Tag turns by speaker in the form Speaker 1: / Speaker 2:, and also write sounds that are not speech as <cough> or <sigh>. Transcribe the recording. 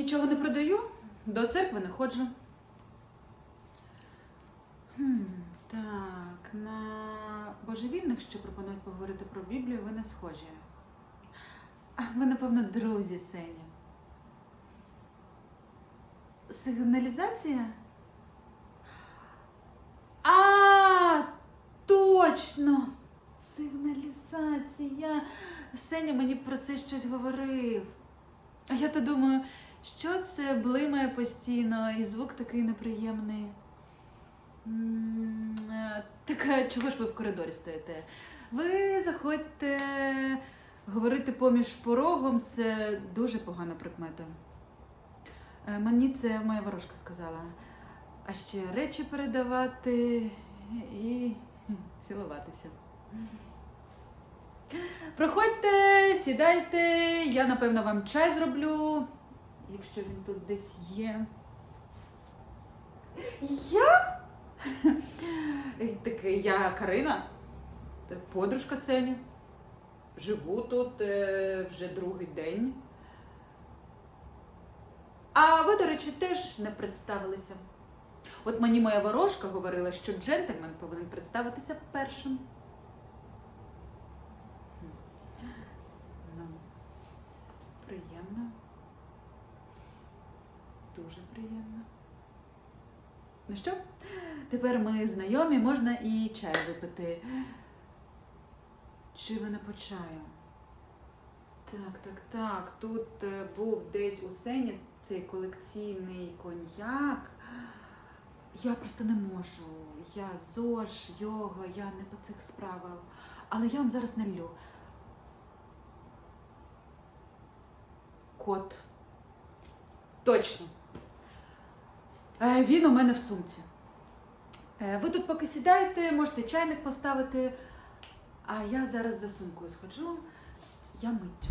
Speaker 1: Нічого не продаю, до церкви не ходжу. Хм, так, на божевільних, що пропонують поговорити про Біблію, ви не схожі. Ви, напевно, друзі Сені. Сигналізація? А, точно! Сигналізація. Сеня мені про це щось говорив. А я то думаю, що це блимає постійно, і звук такий неприємний. Е, Так чого ж ви в коридорі стоїте? Ви заходьте говорити поміж порогом це дуже погана прикмета. Е, Мені це моя ворожка сказала. А ще речі передавати і цілуватися. Проходьте, сідайте, я напевно вам чай зроблю, якщо він тут десь є. Я? <laughs> Так я Карина, подружка Сені. Живу тут е, вже другий день. А ви, до речі, теж не представилися. От мені моя ворожка говорила, що джентльмен повинен представитися першим. Ну, приємно. Дуже приємно. Ну що, тепер ми знайомі, можна і чай випити. Чи ви не по чаю? Так, так, так. Тут е, був десь у сені цей колекційний коньяк. Я просто не можу. Я ЗОЖ, йога, я не по цих справах. Але я вам зараз налью. Кот. Точно. Е, Він у мене в сумці. Е, Ви тут поки сідаєте, можете чайник поставити, а я зараз за сумкою сходжу, я миттю.